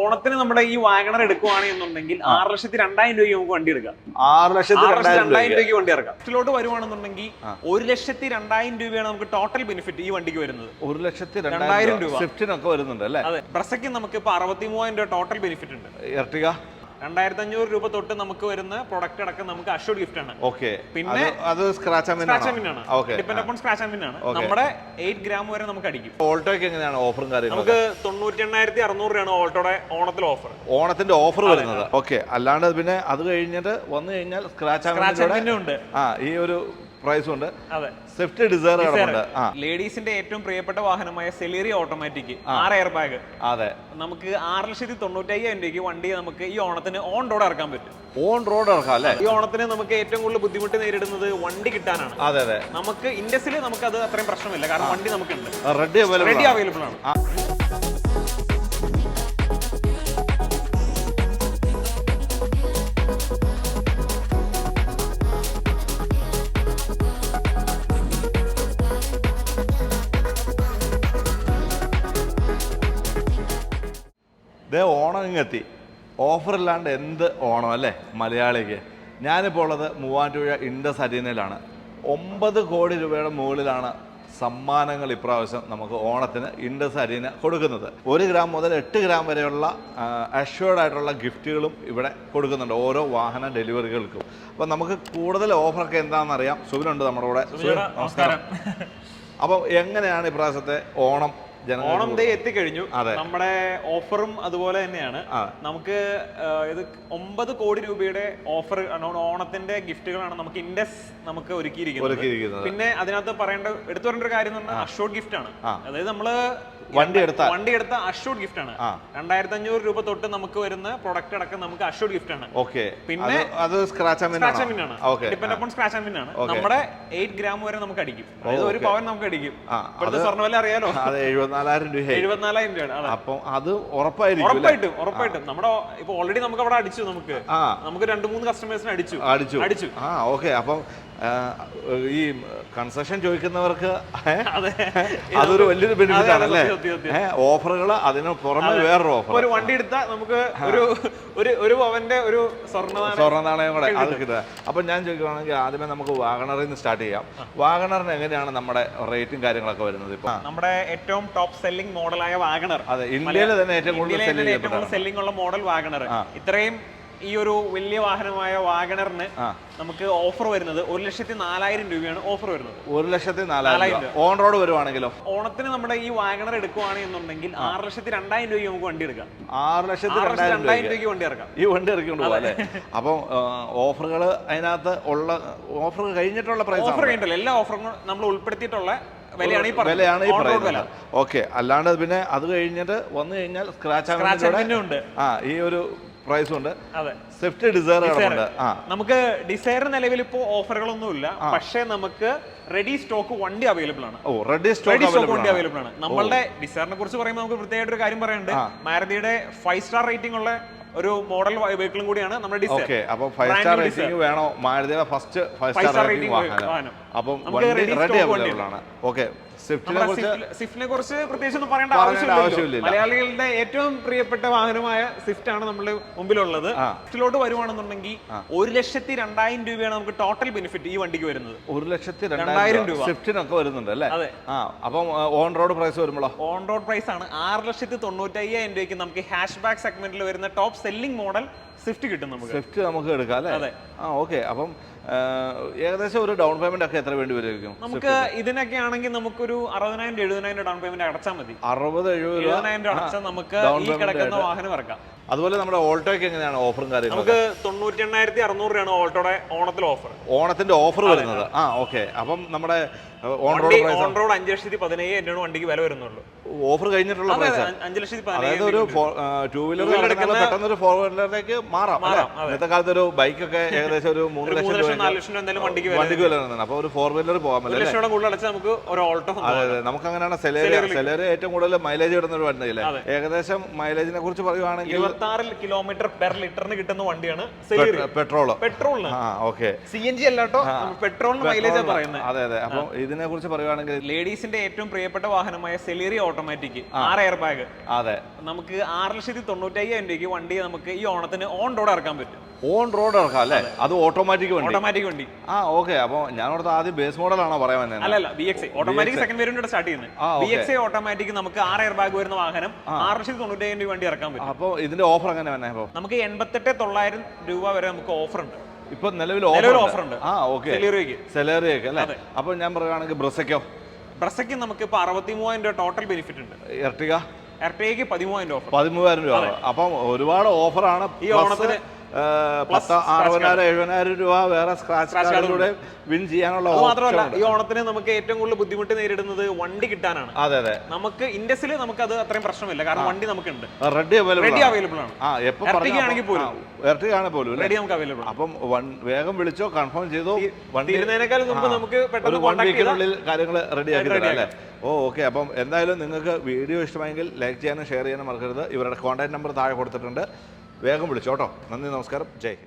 ഓണത്തിന് നമ്മുടെ ഈ വാഗണർ എടുക്കുവാണെന്നുണ്ടെങ്കിൽ ആറ് ലക്ഷത്തി രണ്ടായിരം രൂപയ്ക്ക് നമുക്ക് വണ്ടി എടുക്കാം. ആറ് ലക്ഷത്തി രണ്ടായിരം രൂപയ്ക്ക്. വണ്ടി ഇറക്കാം. ിലോട്ട് വരുവാണെന്നുണ്ടെങ്കിൽ. ഒരു ലക്ഷത്തി രണ്ടായിരം രൂപയാണ് നമുക്ക് ടോട്ടൽ ബെനിഫിറ്റ് ഈ വണ്ടിക്ക് വരുന്നത്. ഒരു ലക്ഷത്തി രണ്ടായിരം രൂപ. സ്വിഫ്റ്റിനൊക്കെ വരുന്നുണ്ട് അല്ലേ? അതെ. ബ്രസയ്ക്ക് നമുക്ക് ഇപ്പൊ അറുപത്തി മൂവായിരം രൂപ ടോട്ടൽ ബെനിഫിറ്റ് ഉണ്ട്. എർട്ടിക രണ്ടായിരത്തി അഞ്ഞൂറ് രൂപ തൊട്ട് നമുക്ക് വരുന്ന പ്രൊഡക്റ്റ് അടക്കം നമുക്ക് അഷ്വർ ഗിഫ്റ്റ് ആണ്. ഓക്കെ പിന്നെ അത് സ്ക്രാച്ച് ആണ്? ഡിപെൻഡ് അപ്പോൺ സ്ക്രാച്ച് ആൻഡ് ആണ്. നമ്മുടെ എയ്റ്റ് ഗ്രാം വരെ നമുക്ക് അടിക്കും. ഓൾട്ടോയ്ക്ക് എങ്ങനെയാണ് ഓഫറും കാര്യങ്ങളും നമുക്ക് തൊണ്ണൂറ്റി എണ്ണായിരത്തി അറുന്നൂറ് രൂപയാണ് ഓൾട്ടോടെ ഓണത്തിൽ ഓഫർ ഓണത്തിന്റെ ഓഫർ വരുന്നത്. ഓക്കെ അല്ലാണ്ട് പിന്നെ അത് കഴിഞ്ഞിട്ട് വന്നു കഴിഞ്ഞാൽ സ്ക്രാച്ച് ആൻഡ് ഉണ്ട്. ആ ഈ ഒരു പ്രൈസും ഉണ്ട്. സ്വിഫ്റ്റ് ഡിസൈർ കിടപ്പുണ്ട് ലേഡീസിന്റെ ഏറ്റവും പ്രിയപ്പെട്ട വാഹനമായ സെലീറി ഓട്ടോമാറ്റിക് ആറ് എയർ ബാഗ് അതെ. നമുക്ക് ആറ് ലക്ഷത്തി തൊണ്ണൂറ്റി അയ്യായിരം രൂപയ്ക്ക് വണ്ടി നമുക്ക് ഈ ഓണത്തിന് ഓൺ റോഡ് ഇറക്കാൻ പറ്റും. ഓൺ റോഡ് ഇറക്കാം അല്ലേ? ഈ ഓണത്തിന് നമുക്ക് ഏറ്റവും കൂടുതൽ ബുദ്ധിമുട്ട് നേരിടുന്നത് വണ്ടി കിട്ടാനാണ്. അതെ അതെ. നമുക്ക് ഇൻഡസിൽ നമുക്ക് അത് അത്രയും പ്രശ്നമില്ല. കാരണം വണ്ടി നമുക്കുണ്ട്. ഉണ്ട് റെഡി അവൈലബിൾ ആണ്. ദേ ഓണം ഇങ്ങെത്തി. ഓഫറില്ലാണ്ട് എന്ത് ഓണം അല്ലേ? മലയാളിക്ക്. ഞാനിപ്പോൾ ഉള്ളത് മൂവാറ്റുപുഴ ഇൻഡസ് അരീനയിലാണ്. ഒമ്പത് കോടി രൂപയുടെ മുകളിലാണ് സമ്മാനങ്ങൾ ഇപ്രാവശ്യം നമുക്ക് ഓണത്തിന് ഇൻഡസ് അരീന കൊടുക്കുന്നത്. ഒരു ഗ്രാം മുതൽ എട്ട് ഗ്രാം വരെയുള്ള അഷ്വേർഡ് ആയിട്ടുള്ള ഗിഫ്റ്റുകളും ഇവിടെ കൊടുക്കുന്നുണ്ട് ഓരോ വാഹന ഡെലിവറികൾക്കും. അപ്പോൾ നമുക്ക് കൂടുതൽ ഓഫറൊക്കെ എന്താണെന്നറിയാം. സുബിനുണ്ട് നമ്മുടെ കൂടെ. നമസ്കാരം. അപ്പം എങ്ങനെയാണ് ഇപ്രാവശ്യത്തെ ഓണം ഓണം ഡേ എത്തിക്കഴിഞ്ഞു. നമ്മുടെ ഓഫറും അതുപോലെ തന്നെയാണ്. നമുക്ക് ഇത് ഒമ്പത് കോടി രൂപയുടെ ഓഫർ ഓണത്തിന്റെ ഗിഫ്റ്റുകളാണ് നമുക്ക് ഇൻഡസ് നമുക്ക് ഒരുക്കിയിരിക്കുന്നത്. ഒരുക്കിയിരിക്കുന്നത്. പിന്നെ അതിനകത്ത് പറയേണ്ട എടുത്തു പറയേണ്ട ഒരു കാര്യം എന്ന് പറഞ്ഞാൽ അഷോർഡ് ഗിഫ്റ്റ് ആണ് അതായത് നമ്മൾ വണ്ടി എടുത്ത വണ്ടി എടുത്ത അഷ്യൂർഡ് ഗിഫ്റ്റ് ആണ്. രണ്ടായിരത്തി അഞ്ഞൂറ് രൂപ തൊട്ട് നമുക്ക് വരുന്ന പ്രൊഡക്റ്റ് അടക്കം നമുക്ക് അഷ്യൂർഡ് ഗിഫ്റ്റ് ആണ്. ഓക്കെ. പിന്നെ അത് സ്ക്രാച്ച് സ്ക്രാച്ച് ആൻഡ് ആണ്? Depend depend upon scratch and ആണ്. നമ്മുടെ എയ്റ്റ് ഗ്രാം വരെ നമുക്ക് അടിക്കും. അതായത് ഒരു. പവൻ നമുക്ക് അടിക്കും. അത് സ്വർണ വില അറിയാലോ? അത് എഴുപത്തിനാലായിരം രൂപ എഴുപത്തിനാലായിരം രൂപയാണ് അതെ. അപ്പം അത് ഉറപ്പായിരിക്കും? ഉറപ്പായിട്ടും ഉറപ്പായിട്ടും. നമ്മുടെ ഇപ്പൊ ഓൾറെഡി നമുക്ക് അവിടെ അടിച്ചു നമുക്ക്. നമുക്ക് രണ്ട് മൂന്ന് കസ്റ്റമേഴ്സിന് അടിച്ചു. അടിച്ചു. അടിച്ചു. ആ ഓക്കെ. അപ്പം ആ, ഈ കൺസെഷൻ ചോദിക്കുന്നവർക്ക് അതെ. അതൊരു വലിയൊരു ബെനിഫിറ്റ് ആണ് ആണല്ലേ. ഓഫറുകൾ അതിന് പുറമെ വേറൊരു ഓഫർ ഒരു വണ്ടി എടുത്താൽ നമുക്ക് ഒരു ഒരു ഒരു പവന്റെ ഒരു സ്വർണ നാണയം കൂടെ അത് കിട്ടുക അപ്പം ഞാൻ ചോദിക്കുകയാണെങ്കിൽ ആദ്യമേ നമുക്ക് വാഗണറിൽ നിന്ന് സ്റ്റാർട്ട് ചെയ്യാം. വാഗണറിന് എങ്ങനെയാണ് നമ്മുടെ റേറ്റും കാര്യങ്ങളൊക്കെ വരുന്നത് ഇപ്പൊ? നമ്മുടെ ഏറ്റവും ടോപ്പ് സെല്ലിംഗ് മോഡലായ വാഗണർ. അതെ ഇന്ത്യയിൽ തന്നെ ഏറ്റവും കൂടുതൽ സെല്ലിംഗ് ഉള്ള മോഡൽ വാഗണർ. ഇത്രയും ഈ ഒരു വലിയ വാഹനമായ വാഗണറിന് നമുക്ക് ഓഫർ വരുന്നത് ഒരു ലക്ഷത്തി നാലായിരം രൂപയാണ് ഓഫർ വരുന്നത്. ഒരു ലക്ഷത്തി നാലായിരം ഓൺ റോഡ് വരുവാണെങ്കിലോ? ഓണത്തിന് നമ്മുടെ ഈ വാഗണർ എടുക്കുവാണെന്നുണ്ടെങ്കിൽ ആറ് ലക്ഷത്തി രണ്ടായിരം രൂപയ്ക്ക് നമുക്ക് വണ്ടി എടുക്കാം. ആറ് ലക്ഷത്തി രണ്ടായിരം രൂപയ്ക്ക്. വണ്ടി ഇറക്കാം ഈ വണ്ടി ഇറക്കിക്കൊണ്ട് പോകാം അല്ലേ? അപ്പം ഓഫറുകൾ അതിനകത്ത് ഉള്ള ഓഫർ കഴിഞ്ഞിട്ടുള്ള പ്രൈസ് ഓഫർ കഴിഞ്ഞിട്ടില്ല. എല്ലാ ഓഫറും നമ്മൾ ഉൾപ്പെടുത്തിയിട്ടുള്ള വിലയാണ് ഈ പറയുന്നത്. ഓക്കെ. അല്ലാണ്ട് പിന്നെ അത് കഴിഞ്ഞിട്ട് വന്നു കഴിഞ്ഞാൽ സ്ക്രാച്ച് ആ ഈ ഒരു പ്രൈസും ഉണ്ട്. അതെ. സ്വിഫ്റ്റ് ഡിസയർ നമുക്ക് ഡിസൈർ നിലവിൽ ഇപ്പോ ഓഫറുകളൊന്നും ഇല്ല പക്ഷേ നമുക്ക് റെഡി സ്റ്റോക്ക് വണ്ടി അവൈലബിൾ ആണ്. ഓ റെഡി സ്റ്റോക്ക് വണ്ടി അവൈലബിൾ ആണ്. നമ്മളുടെ ഡിസൈറിനെ കുറിച്ച് പറയുമ്പോൾ നമുക്ക് പ്രത്യേകമായിട്ട് ഒരു കാര്യം പറയാനുണ്ട്. മാരുതിയുടെ ഫൈവ് സ്റ്റാർ റേറ്റിംഗ് ഉള്ള ഒരു മോഡൽ വെഹിക്കിളും കൂടിയാണ് നമ്മുടെ ഡിസൈർ ഓക്കെ അപ്പൊ ഫൈവ് സ്റ്റാർ റേറ്റിംഗ് വേണോ? മാരുതിയുടെ ഫസ്റ്റ് ഫൈവ് സ്റ്റാർ റേറ്റിംഗ് വാഹനം. അപ്പം റെഡി അവൈലബിൾ ആണ്. ഓക്കെ സ്വിഫ്റ്റിനെ കുറിച്ച് സ്വിഫ്റ്റ്- സ്വിഫ്റ്റിനെ കുറിച്ച് പ്രത്യേകിച്ച് ഒന്നും പറയേണ്ട ആവശ്യമില്ല. മലയാളികളുടെ ഏറ്റവും പ്രിയപ്പെട്ട വാഹനമായ സ്വിഫ്റ്റ് ആണ് നമ്മുടെ മുമ്പിലുള്ളത്. സ്വിഫ്റ്റിലോട്ട് വരുവാണെന്നുണ്ടെങ്കിൽ ഒരു ലക്ഷത്തി രണ്ടായിരം രൂപയാണ് നമുക്ക് ടോട്ടൽ ബെനിഫിറ്റ് ഈ വണ്ടിക്ക് വരുന്നത്. ഒരു ലക്ഷത്തി രണ്ടായിരം രൂപ. സ്വിഫ്റ്റിനൊക്കെ വരുന്നുണ്ട് അല്ലേ? അതെ. അപ്പം ഓൺ റോഡ് പ്രൈസ് വരുമ്പോൾ ഓൺ റോഡ് പ്രൈസ് ആണ്. ആറ് ലക്ഷത്തി തൊണ്ണൂറ്റി രൂപയ്ക്ക് നമുക്ക് ഹാഷ് ബാക്ക് സെഗ്മെന്റിൽ വരുന്ന ടോപ്പ് സെല്ലിംഗ് മോഡൽ സ്വിഫ്റ്റ് കിട്ടും നമുക്ക്. സ്വിഫ്റ്റ് നമുക്ക് എടുക്കാം അല്ലേ? അതെ. ആ ഓക്കെ അപ്പം ഏകദേശം ഒരു ഡൗൺ പേയ്മെന്റ് ഒക്കെ എത്ര വേണ്ടി വരുമായിരിക്കും നമുക്ക് ഇതിനൊക്കെ ആണെങ്കിൽ നമുക്കൊരു അറുപതിനായിരം എഴുപതിനായിരം ഡൗൺ പേയ്മെന്റ് അടച്ചാൽ മതി. അറുപത് എഴുപത് രൂപ? എഴുപതിനായിരം രൂപ അടച്ചാൽ നമുക്ക് ഈ കിടക്കുന്ന വാഹനം ഇറക്കാം. അതുപോലെ നമ്മുടെ ഓൾട്ടോയ്ക്ക് എങ്ങനെയാണ് ഓഫറും കാര്യങ്ങളും നമുക്ക് തൊണ്ണൂറ്റി എണ്ണായിരത്തി അറുന്നൂറ് രൂപയാണ് ഓൾട്ടോടെ ഓണത്തിൽ ഓഫർ ഓണത്തിന്റെ ഓഫർ വരുന്നത്. ആ ഓക്കെ അപ്പം നമ്മുടെ ഓൺ റോഡ് ഓൺ റോഡ് അഞ്ച് ലക്ഷത്തി പതിനയ്യായിരം വണ്ടിക്ക് വില വരുന്നുള്ളൂ. ഓഫർ കഴിഞ്ഞിട്ടുള്ള അഞ്ച് ലക്ഷത്തി അതായത് ഒരു ടൂ വീലർ പെട്ടെന്ന് ഒരു ഫോർ വീലറിലേക്ക് മാറാം. ഇന്നത്തെ കാലത്ത് ഒരു ബൈക്കൊക്കെ ഏകദേശം ഒരു മൂന്ന് ലക്ഷം മൂന്ന് ലക്ഷം രൂപ നാല് ലക്ഷം രൂപ വണ്ടിക്ക് വില വണ്ടിക്ക് വില വരുന്നുണ്ട് അപ്പോൾ ഒരു ഫോർ വീലർ പോകാൻ പറ്റില്ല? ലക്ഷം കൂടുതൽ നമുക്ക് ഒരു ഓൾട്ടോ അതെ അതെ. നമുക്ക് അങ്ങനെയാണ് സെലേരി സെലേരി ഏറ്റവും കൂടുതൽ മൈലേജ് ഇടുന്ന ഒരു വണ്ടിയില്ലേ അതെ. ഏകദേശം മൈലേജിനെ കുറിച്ച് പറയുവാണെങ്കിൽ എൺപത്തി കിലോമീറ്റർ പെർ ലിറ്ററിന് കിട്ടുന്ന വണ്ടിയാണ് പെട്രോൾ പെട്രോൾ. പെട്രോളിന് ആ ഓക്കെ. സി എൻ ജി അല്ലാട്ടോ പെട്രോളിന് മൈലേജ് പറയുന്നത്. അതെ അതെ. അപ്പോൾ ഇതിനെ കുറിച്ച് പറയുവാണെങ്കിൽ ലേഡീസിന്റെ ഏറ്റവും പ്രിയപ്പെട്ട വാഹനമായ സെലേറി ഓട്ടോമാറ്റിക്. ആറ് എയർ ബാഗ്. അതെ. നമുക്ക് ആറ് ലക്ഷത്തി തൊണ്ണൂറ്റയ്യായിരം രൂപയ്ക്ക് വണ്ടി നമുക്ക് ഈ ഓണത്തിന് ഓൺ റോഡ് ഇറക്കാൻ പറ്റും. ഓൺ റോഡ് ഇറക്കാം അല്ലേ? അത്. ഓട്ടോമാറ്റിക് വണ്ടി. ഓട്ടോമാറ്റിക് വണ്ടി. ആ ഓക്കെ അപ്പോൾ ഞാൻ അവിടുത്തെ ആദ്യം ബേസ് മോഡലാണോ പറയാൻ വന്നത് അല്ലല്ല B X automatic second variant start ചെയ്യുന്നത്. ആ, ബി എക്സ് ഓട്ടോമാറ്റിക് നമുക്ക് ആറ് എയർ ബാഗ് വരുന്ന വാഹനം ആറ് ലക്ഷത്തി തൊണ്ണൂറ്റി രൂപ വണ്ടി ഇറക്കാൻ പറ്റും. അപ്പോൾ ഇതിന്റെ ഓഫർ എങ്ങനെ വന്നേ അപ്പോൾ നമുക്ക് എൺപത്തെട്ട് തൊള്ളായിരം രൂപ വരെ നമുക്ക് ഓഫർ ഉണ്ട്. ഇപ്പൊ നിലവിൽ ഓഫർ ഉണ്ട്. ആ ഓക്കെ സെലീറിയോക്ക് അല്ലേ? അപ്പോൾ ഞാൻ പറയുകയാണെങ്കിൽ ബ്രസയ്ക്കോ? ബ്രസയ്ക്ക് നമുക്ക് ഇപ്പൊ അറുപത്തി മൂവായിരം രൂപ ടോട്ടൽ ബെനിഫിറ്റ് ഉണ്ട്. ഇരട്ടിക? എർട്ടയ്ക്ക് പതിമൂവായിരം രൂപ പതിമൂവായിരം രൂപ. അപ്പം ഒരുപാട് ഓഫറാണ് ഈ ഓണത്തിന് പത്ത് അറുപതിനായിരം എഴുപതിനായിരം രൂപ വേറെ സ്ക്രാച്ച് കാർഡിലൂടെ വിൻ ചെയ്യാനുള്ള അത് മാത്രമല്ല ഈ ഓണത്തിന് നമുക്ക് ഏറ്റവും കൂടുതൽ ബുദ്ധിമുട്ട് നേരിടുന്നത് വണ്ടി കിട്ടാനാണ്. അതെ അതെ. നമുക്ക് ഇൻഡസിൽ നമുക്ക് അത് അത്രയും പ്രശ്നമില്ല. കാരണം വണ്ടി നമുക്കുണ്ട്. റെഡി റെഡി അവൈലബിൾ ആണ്. ആ എപ്പോ Ertiga ആണെങ്കിൽ പോലും. എർട്ടിക പോലും റെഡി നമുക്ക് അവൈലബിൾ അപ്പം വേഗം വിളിച്ചോ കൺഫേം ചെയ്തോ വണ്ടി തീരുന്നതിനേക്കാൾ മുമ്പ്. നമുക്ക് പെട്ടെന്ന് വൺ വീക്കിനുള്ളിൽ കാര്യങ്ങൾ റെഡി ആക്കി തരാം അല്ലേ? ഓ ഓക്കെ അപ്പം എന്തായാലും നിങ്ങൾക്ക് വീഡിയോ ഇഷ്ടമായെങ്കിൽ ലൈക്ക് ചെയ്യാനും ഷെയർ ചെയ്യാനും മറക്കരുത്. ഇവരുടെ കോൺടാക്ട് നമ്പർ താഴെ കൊടുത്തിട്ടുണ്ട്. വേഗം വിളിച്ചോട്ടോ നന്ദി നമസ്കാരം. ജയ്